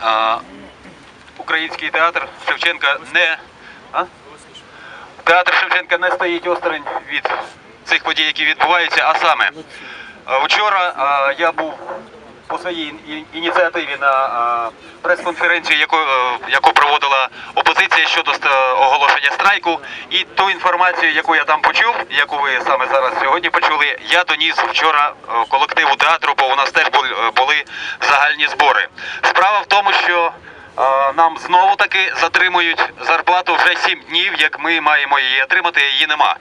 а, український театр Шевченка не. А? Театр Шевченка не стоїть осторонь від цих подій, які відбуваються. А саме, вчора а, я був по своїй ініціативі на прес-конференцію, яку, е, яку проводила опозиція щодо оголошення страйку. І ту інформацію, яку я там почув, яку ви саме зараз сьогодні почули, я доніс вчора е, колективу театру, бо у нас теж е, були загальні збори. Справа в тому, що нам знову таки затримують зарплату вже 7 днів, як ми маємо її отримати, її нема.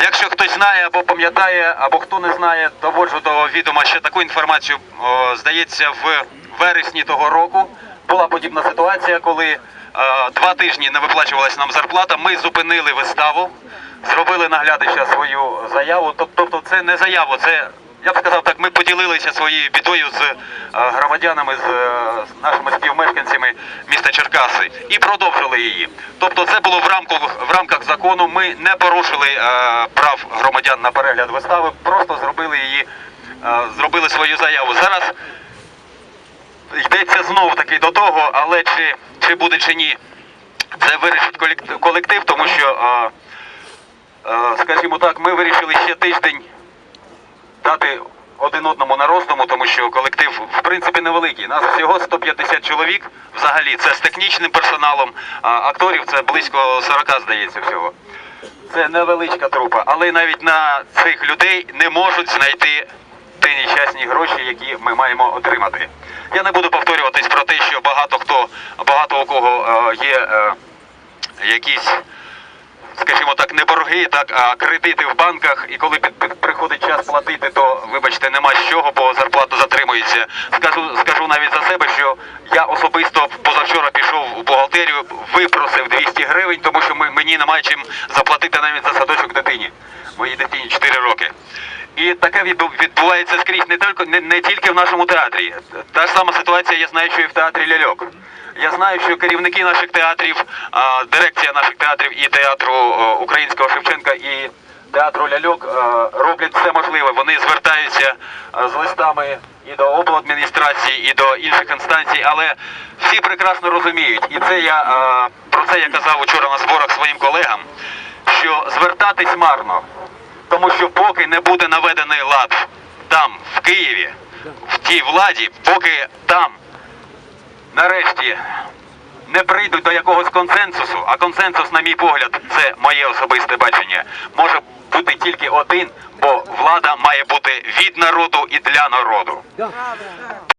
Якщо хтось знає або пам'ятає, або хто не знає, доводжу до відома ще таку інформацію. Здається, в вересні того року була подібна ситуація, коли два тижні не виплачувалась нам зарплата. Ми зупинили виставу, зробили наглядача свою заяву. Тобто, це не заяву, це я б сказав так. Ми поділилися своєю бідою з е, громадянами, з, е, нашими співмешканцями міста Черкаси і продовжили її. Тобто, це було в рамках в рамках закону. Ми не порушили е, прав громадян на перегляд вистави, просто зробили її, зробили свою заяву. Зараз йдеться знову таки до того, але чи, чи буде чи ні, це вирішить колектив, тому що, скажімо так, ми вирішили ще тиждень дати один одному на роздуму, тому що колектив в принципі невеликий. Нас всього 150 чоловік взагалі. Це з технічним персоналом, а акторів це близько 40, здається, всього. Це невеличка трупа, але навіть на цих людей не можуть знайти ті нещасні гроші, які ми маємо отримати. Я не буду повторюватись про те, що багато хто, багато у кого е, є е, якісь скажімо так, не борги, так, а кредити в банках. І коли під, приходить час платити, то вибачте, нема з чого, бо зарплата затримується. Скажу, скажу навіть за себе, що я особисто позавчора пішов у бухгалтерію, випросив 200 гривень, тому що ми, мені немає чим заплатити навіть за садочок дитині. Моїй дитині 4 роки. І таке відбувається скрізь не тільки не, не тільки в нашому театрі. Та ж сама ситуація, я знаю, що і в театрі ляльок. Я знаю, що керівники наших театрів, дирекція наших театрів і театру українського Шевченка і театру ляльок роблять все можливе. Вони звертаються з листами і до обладміністрації, і до інших інстанцій, але всі прекрасно розуміють, і це я про це я казав вчора на зборах своїм колегам, що звертатись марно. Тому що поки не буде наведений лад там, в Києві, в тій владі, поки там нарешті не прийдуть до якогось консенсусу, а консенсус, на мій погляд, це моє особисте бачення, може бути тільки один, бо влада має бути від народу і для народу.